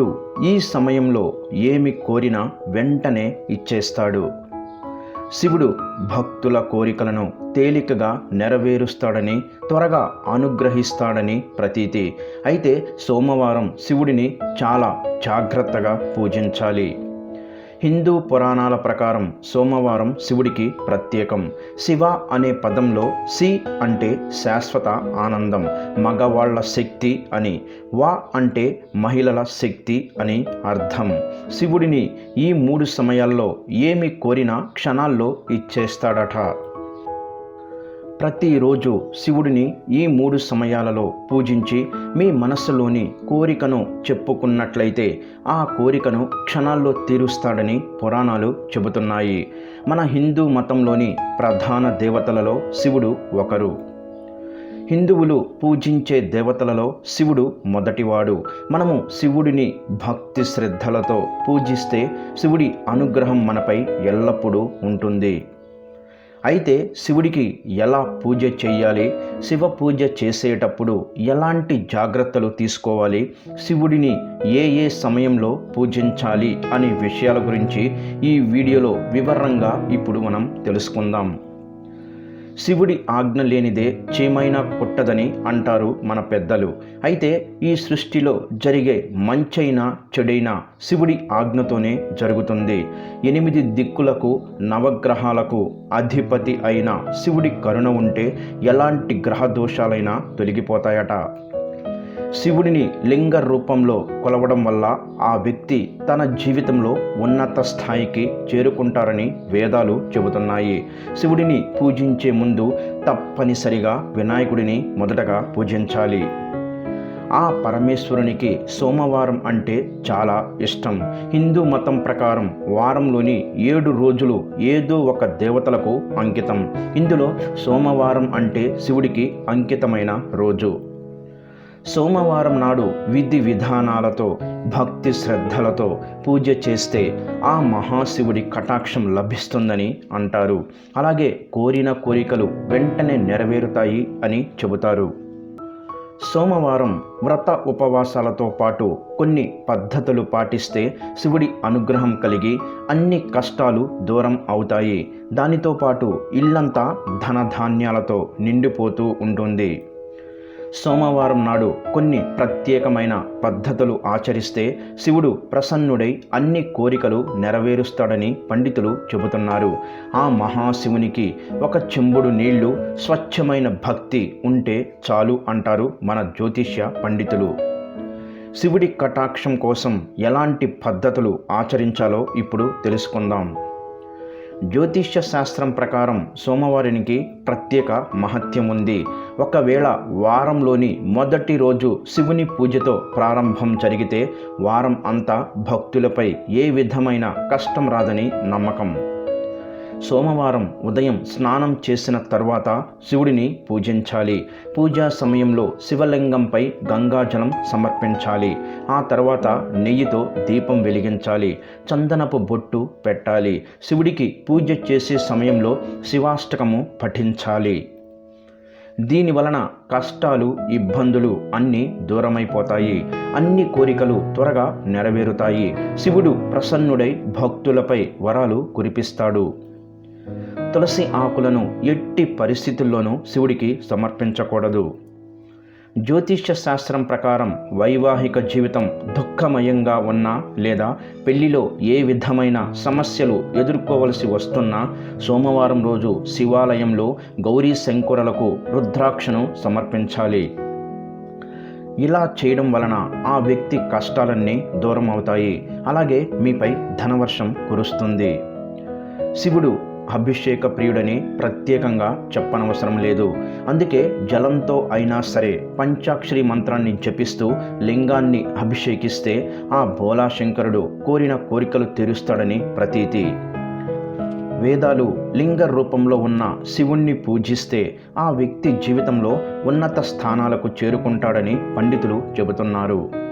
దేవుడు ఈ సమయంలో ఏమి కోరినా వెంటనే ఇచ్చేస్తాడు. శివుడు భక్తుల కోరికలను తేలికగా నెరవేరుస్తాడని త్వరగా అనుగ్రహిస్తాడని ప్రతీతి. అయితే సోమవారం శివుడిని చాలా జాగ్రత్తగా పూజించాలి. హిందూ పురాణాల ప్రకారం సోమవారం శివుడికి ప్రత్యేకం. శివ అనే పదంలో సి అంటే శాశ్వత ఆనందం మగవాళ్ళ శక్తి అని వా అంటే మహిళల శక్తి అని అర్థం. శివుడిని ఈ మూడు సమయాల్లో ఏమి కోరినా క్షణాల్లో ఇచ్చేస్తాడట. ప్రతిరోజు శివుడిని ఈ మూడు సమయాలలో పూజించి మీ మనస్సులోని కోరికను చెప్పుకున్నట్లయితే ఆ కోరికను క్షణాల్లో తీరుస్తాడని పురాణాలు చెబుతున్నాయి. మన హిందూ మతంలోని ప్రధాన దేవతలలో శివుడు ఒకరు. హిందువులు పూజించే దేవతలలో శివుడు మొదటివాడు. మనము శివుడిని భక్తి శ్రద్ధలతో పూజిస్తే శివుడి అనుగ్రహం మనపై ఎల్లప్పుడూ ఉంటుంది. అయితే శివుడికి ఎలా పూజ చేయాలి శివ పూజ చేసేటప్పుడు ఎలాంటి జాగ్రత్తలు తీసుకోవాలి? శివుడిని ఏ ఏ సమయంలో పూజించాలి? అనే విషయాల గురించి ఈ వీడియోలో వివరంగా ఇప్పుడు మనం తెలుసుకుందాం. శివుడి ఆజ్ఞ లేనిదే చీమైనా పుట్టదని అంటారు మన పెద్దలు. అయితే ఈ సృష్టిలో జరిగే మంచైనా చెడైనా శివుడి ఆజ్ఞతోనే జరుగుతుంది. ఎనిమిది దిక్కులకు నవగ్రహాలకు అధిపతి అయిన శివుడి కరుణ ఉంటే ఎలాంటి గ్రహ దోషాలైనా తొలగిపోతాయట. శివుడిని లింగ రూపంలో కొలవడం వల్ల ఆ వ్యక్తి తన జీవితంలో ఉన్నత స్థాయికి చేరుకుంటారని వేదాలు చెబుతున్నాయి. శివుడిని పూజించే ముందు తప్పనిసరిగా వినాయకుడిని మొదటగా పూజించాలి. ఆ పరమేశ్వరునికి సోమవారం అంటే చాలా ఇష్టం. హిందూ మతం ప్రకారం వారంలోని ఏడు రోజులు ఏదో ఒక దేవతలకు అంకితం. ఇందులో సోమవారం అంటే శివుడికి అంకితమైన రోజు. సోమవారం నాడు విధి విధానాలతో భక్తి శ్రద్ధలతో పూజ చేస్తే ఆ మహాశివుడి కటాక్షం లభిస్తుందని అంటారు. అలాగే కోరిన కోరికలు వెంటనే నెరవేరుతాయి అని చెబుతారు. సోమవారం వ్రత ఉపవాసాలతో పాటు కొన్ని పద్ధతులు పాటిస్తే శివుడి అనుగ్రహం కలిగి అన్ని కష్టాలు దూరం అవుతాయి. దానితో పాటు ఇల్లంతా ధనధాన్యాలతో నిండిపోతూ ఉంటుంది. సోమవారం నాడు కొన్ని ప్రత్యేకమైన పద్ధతులు ఆచరిస్తే శివుడు ప్రసన్నుడై అన్ని కోరికలు నెరవేరుస్తాడని పండితులు చెబుతున్నారు. ఆ మహాశివునికి ఒక చెంబుడు నీళ్ళు స్వచ్ఛమైన భక్తి ఉంటే చాలు అంటారు మన జ్యోతిష్య పండితులు. శివుడి కటాక్షం కోసం ఎలాంటి పద్ధతులు ఆచరించాలో ఇప్పుడు తెలుసుకుందాం. జ్యోతిష్య శాస్త్రం ప్రకారం సోమవారానికి ప్రత్యేక మహత్యం ఉంది. ఒకవేళ వారంలోని మొదటి రోజు శివుని పూజతో ప్రారంభం జరిగితే వారం అంతా భక్తులపై ఏ విధమైన కష్టం రాదని నమ్మకం. సోమవారం ఉదయం స్నానం చేసిన తర్వాత శివుడిని పూజించాలి. పూజా సమయంలో శివలింగంపై గంగాజలం సమర్పించాలి. ఆ తర్వాత నెయ్యితో దీపం వెలిగించాలి. చందనపు బొట్టు పెట్టాలి. శివుడికి పూజ చేసే సమయంలో శివాష్టకము పఠించాలి. దీని వలన కష్టాలు ఇబ్బందులు అన్నీ దూరమైపోతాయి. అన్ని కోరికలు త్వరగా నెరవేరుతాయి. శివుడు ప్రసన్నుడై భక్తులపై వరాలు కురిపిస్తాడు. తులసి ఆకులను ఎట్టి పరిస్థితుల్లోనూ శివుడికి సమర్పించకూడదు. జ్యోతిష్య శాస్త్రం ప్రకారం వైవాహిక జీవితం దుఃఖమయంగా ఉన్నా లేదా పెళ్ళిలో ఏ విధమైన సమస్యలు ఎదుర్కోవలసి వస్తున్నా సోమవారం రోజు శివాలయంలో గౌరీ శంకురలకు రుద్రాక్షను సమర్పించాలి. ఇలా చేయడం వలన ఆ వ్యక్తి కష్టాలన్నీ దూరం అవుతాయి అలాగే మీపై ధనవర్షం కురుస్తుంది. శివుడు అభిషేక ప్రియుడని ప్రత్యేకంగా చెప్పనవసరం లేదు. అందుకే జలంతో అయినా సరే పంచాక్షరి మంత్రాన్ని జపిస్తూ లింగాన్ని అభిషేకిస్తే ఆ భోలాశంకరుడు కోరిన కోరికలు తీరుస్తాడని ప్రతీతి. వేదాలు లింగ రూపంలో ఉన్న శివుణ్ణి పూజిస్తే ఆ వ్యక్తి జీవితంలో ఉన్నత స్థానాలకు చేరుకుంటాడని పండితులు చెబుతున్నారు.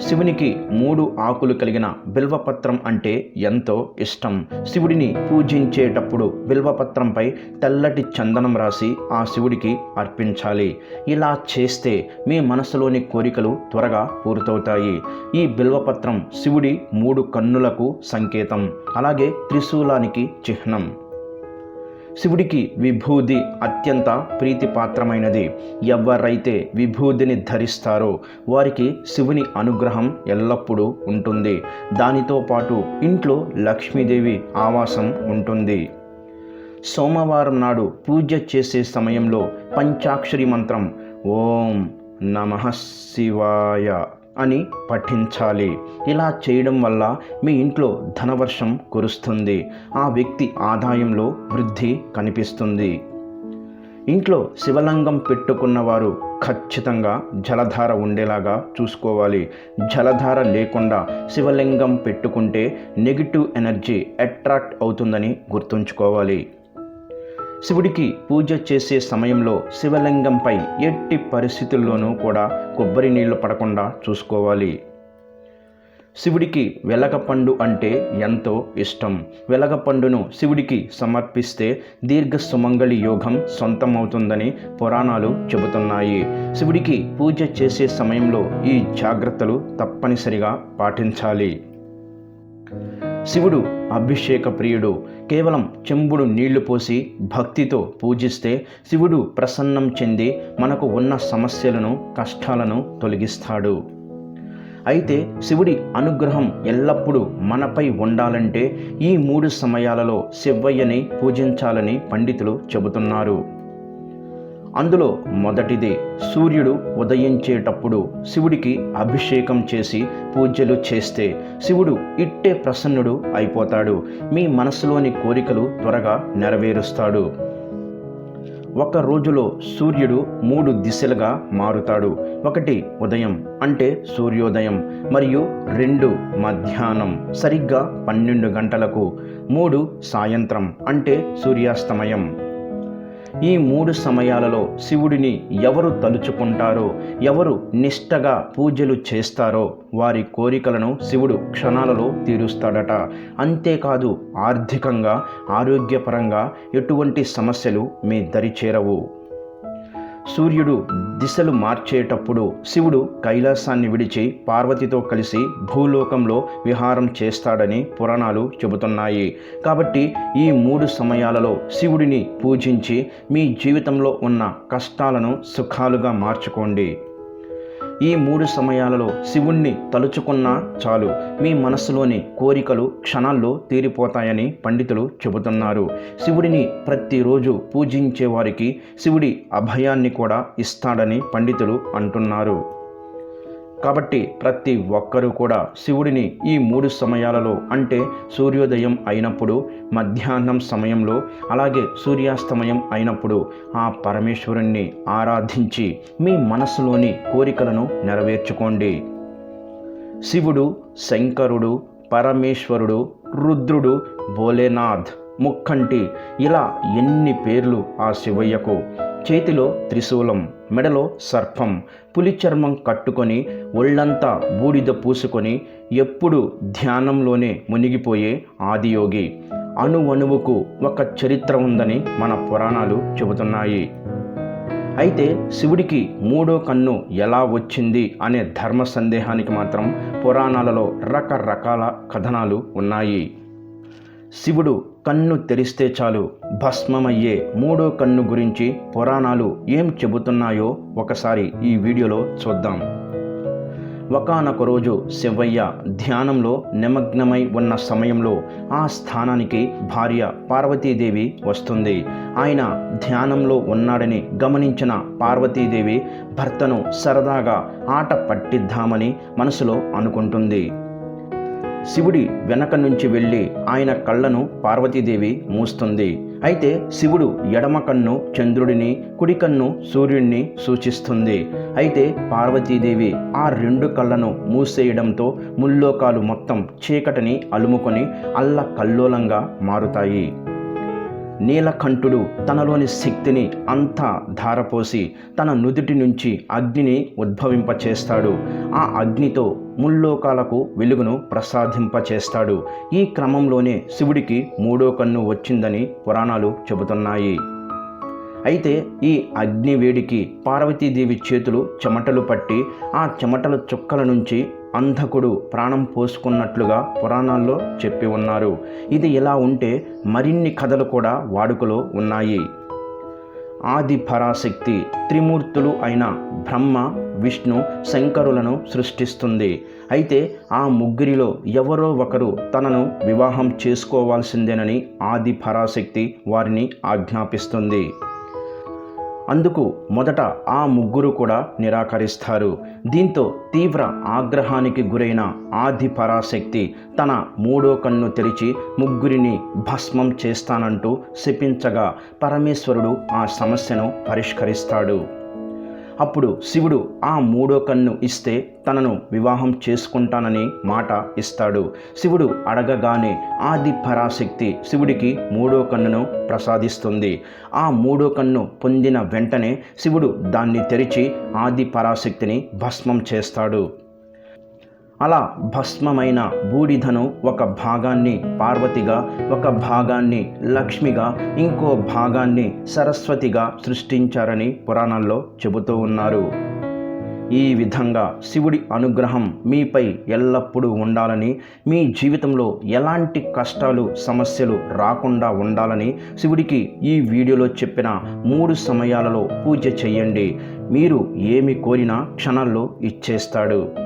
శివునికి మూడు ఆకులు కలిగిన బిల్వపత్రం అంటే ఎంతో ఇష్టం. శివుడిని పూజించేటప్పుడు బిల్వపత్రంపై తెల్లటి చందనం రాసి ఆ శివుడికి అర్పించాలి. ఇలా చేస్తే మీ మనసులోని కోరికలు త్వరగా పూర్తవుతాయి. ఈ బిల్వపత్రం శివుడి మూడు కన్నులకు సంకేతం. అలాగే త్రిశూలానికి చిహ్నం. శివుడికి విభూది అత్యంత ప్రీతిపాత్రమైనది. ఎవరైతే విభూదిని ధరిస్తారో వారికి శివుని అనుగ్రహం ఎల్లప్పుడూ ఉంటుంది. దానితో పాటు ఇంట్లో లక్ష్మీదేవి ఆవాసం ఉంటుంది. సోమవారం నాడు పూజ చేసే సమయంలో పంచాక్షరి మంత్రం ఓం నమ శివాయ. అని పఠించాలి. ఇలా చేయడం వల్ల మీ ఇంట్లో ధనవర్షం కురుస్తుంది. ఆ వ్యక్తి ఆదాయంలో వృద్ధి కనిపిస్తుంది. ఇంట్లో శివలింగం పెట్టుకున్న వారు ఖచ్చితంగా జలధార ఉండేలాగా చూసుకోవాలి. జలధార లేకుండా శివలింగం పెట్టుకుంటే నెగిటివ్ ఎనర్జీ అట్రాక్ట్ అవుతుందని గుర్తుంచుకోవాలి. శివుడికి పూజ చేసే సమయంలో శివలింగంపై ఎట్టి పరిస్థితుల్లోనూ కూడా కొబ్బరి నీళ్ళు పడకుండా చూసుకోవాలి. శివుడికి వెలగపండు అంటే ఎంతో ఇష్టం. వెలగపండును శివుడికి సమర్పిస్తే దీర్ఘ సుమంగళి యోగం సొంతమవుతుందని పురాణాలు చెబుతున్నాయి. శివుడికి పూజ చేసే సమయంలో ఈ జాగ్రత్తలు తప్పనిసరిగా పాటించాలి. శివుడు అభిషేక ప్రియుడు కేవలం చెంబుడు నీళ్ళు పోసి భక్తితో పూజిస్తే శివుడు ప్రసన్నం చెంది మనకు ఉన్న సమస్యలను కష్టాలను తొలగిస్తాడు. అయితే శివుడి అనుగ్రహం ఎల్లప్పుడూ మనపై ఉండాలంటే ఈ మూడు సమయాలలో శివయ్యని పూజించాలని పండితులు చెబుతున్నారు. అందులో మొదటిది సూర్యుడు ఉదయించేటప్పుడు శివుడికి అభిషేకం చేసి పూజలు చేస్తే శివుడు ఇట్టే ప్రసన్నుడు అయిపోతాడు. మీ మనసులోని కోరికలు త్వరగా నెరవేరుస్తాడు. ఒక రోజులో సూర్యుడు మూడు దిశలుగా మారుతాడు. ఒకటి ఉదయం అంటే సూర్యోదయం మరియు రెండు మధ్యాహ్నం సరిగ్గా పన్నెండు గంటలకు. మూడు సాయంత్రం అంటే సూర్యాస్తమయం. ఈ మూడు సమయాలలో శివుడిని ఎవరు తలుచుకుంటారో ఎవరు నిష్టగా పూజలు చేస్తారో వారి కోరికలను శివుడు క్షణాలలో తీరుస్తాడట. అంతేకాదు ఆర్థికంగా ఆరోగ్యపరంగా ఎటువంటి సమస్యలు మీ దరి చేరవు. సూర్యుడు దిశలు మార్చేటప్పుడు శివుడు కైలాసాన్ని విడిచి పార్వతితో కలిసి భూలోకంలో విహారం చేస్తాడని పురాణాలు చెబుతున్నాయి. కాబట్టి ఈ మూడు సమయాలలో శివుడిని పూజించి మీ జీవితంలో ఉన్న కష్టాలను సుఖాలుగా మార్చుకోండి. ఈ మూడు సమయాలలో శివుణ్ణి తలుచుకున్నా చాలు. మీ మనస్సులోని కోరికలు క్షణాల్లో తీరిపోతాయని పండితులు చెబుతున్నారు. శివుడిని ప్రతిరోజు పూజించే వారికి శివుడి అభయాన్ని కూడా ఇస్తాడని పండితులు అంటున్నారు. కాబట్టి ప్రతి ఒక్కరూ కూడా శివుడిని ఈ మూడు సమయాలలో అంటే సూర్యోదయం అయినప్పుడు మధ్యాహ్నం సమయంలో అలాగే సూర్యాస్తమయం అయినప్పుడు ఆ పరమేశ్వరుణ్ణి ఆరాధించి మీ మనసులోని కోరికలను నెరవేర్చుకోండి. శివుడు శంకరుడు పరమేశ్వరుడు రుద్రుడు భోలేనాథ్ ముక్కంటి ఇలా ఎన్ని పేర్లు ఆ శివయ్యకు? చేతిలో త్రిశూలం మెడలో సర్పం పులి చర్మం కట్టుకొని ఒళ్ళంతా బూడిద పూసుకొని ఎప్పుడు ధ్యానంలోనే మునిగిపోయే ఆదియోగి. అణువణువుకు ఒక చరిత్ర ఉందని మన పురాణాలు చెబుతున్నాయి. అయితే శివుడికి మూడో కన్ను ఎలా వచ్చింది అనే ధర్మ సందేహానికి మాత్రం పురాణాలలో రకరకాల కథనాలు ఉన్నాయి. శివుడు కన్ను తెరిస్తే చాలు. భస్మమయ్యే మూడో కన్ను గురించి పురాణాలు ఏం చెబుతున్నాయో ఒకసారి ఈ వీడియోలో చూద్దాం. ఒకనొక రోజు శివయ్య ధ్యానంలో నిమగ్నమై ఉన్న సమయంలో ఆ స్థానానికి భార్య పార్వతీదేవి వస్తుంది. ఆయన ధ్యానంలో ఉన్నాడని గమనించిన పార్వతీదేవి భర్తను సరదాగా ఆట పట్టిద్దామని మనసులో అనుకుంటుంది. శివుడి వెనక నుంచి వెళ్ళి ఆయన కళ్ళను పార్వతీదేవి మూస్తుంది. అయితే శివుడు ఎడమ కన్ను చంద్రుడిని కుడి కన్ను సూర్యుడిని సూచిస్తుంది. అయితే పార్వతీదేవి ఆ రెండు కళ్ళను మూసేయడంతో ముల్లోకాలు మొత్తం చీకటిని అలుముకొని అల్ల కల్లోలంగా మారుతాయి. నీలకంఠుడు తనలోని శక్తిని అంతా ధారపోసి తన నుదుటి నుంచి అగ్నిని ఉద్భవింపచేస్తాడు. ఆ అగ్నితో ముల్లోకాలకు వెలుగును ప్రసాదింపచేస్తాడు. ఈ క్రమంలోనే శివుడికి మూడో కన్ను వచ్చిందని పురాణాలు చెబుతున్నాయి. అయితే ఈ అగ్ని వేడికి పార్వతీదేవి చేతులు చెమటలు పట్టి ఆ చెమటల చుక్కల నుంచి అంధకుడు ప్రాణం పోసుకున్నట్లుగా పురాణాల్లో చెప్పి ఉన్నారు. ఇది ఇలా ఉంటే మరిన్ని కథలు కూడా వాడుకలో ఉన్నాయి. ఆది పరాశక్తి త్రిమూర్తులు అయిన బ్రహ్మ విష్ణు శంకరులను సృష్టిస్తుంది. అయితే ఆ ముగ్గురిలో ఎవరో ఒకరు తనను వివాహం చేసుకోవాల్సిందేనని ఆది పరాశక్తి వారిని ఆజ్ఞాపిస్తుంది. అందుకు మొదట ఆ ముగ్గురు కూడా నిరాకరిస్తారు. దీంతో తీవ్ర ఆగ్రహానికి గురైన ఆది పరాశక్తి తన మూడో కన్ను తెరిచి ముగ్గురిని భస్మం చేస్తానంటూ శపించగా పరమేశ్వరుడు ఆ సమస్యను పరిష్కరిస్తాడు. అప్పుడు శివుడు ఆ మూడో కన్ను ఇస్తే తనను వివాహం చేసుకుంటానని మాట ఇస్తాడు. శివుడు అడగగానే ఆది పరాశక్తి శివుడికి మూడో కన్నును ప్రసాదిస్తుంది. ఆ మూడో కన్ను పొందిన వెంటనే శివుడు దాన్ని తెరిచి ఆది పరాశక్తిని భస్మం చేస్తాడు. అలా భస్మమైన బూడిదను ఒక భాగాన్ని పార్వతిగా ఒక భాగాన్ని లక్ష్మిగా ఇంకో భాగాన్ని సరస్వతిగా సృష్టించారని పురాణాల్లో చెబుతూ ఉన్నారు. ఈ విధంగా శివుడి అనుగ్రహం మీపై ఎల్లప్పుడూ ఉండాలని మీ జీవితంలో ఎలాంటి కష్టాలు సమస్యలు రాకుండా ఉండాలని శివుడికి ఈ వీడియోలో చెప్పిన మూడు సమయాలలో పూజ చేయండి. మీరు ఏమి కోరినా క్షణాల్లో ఇచ్చేస్తాడు.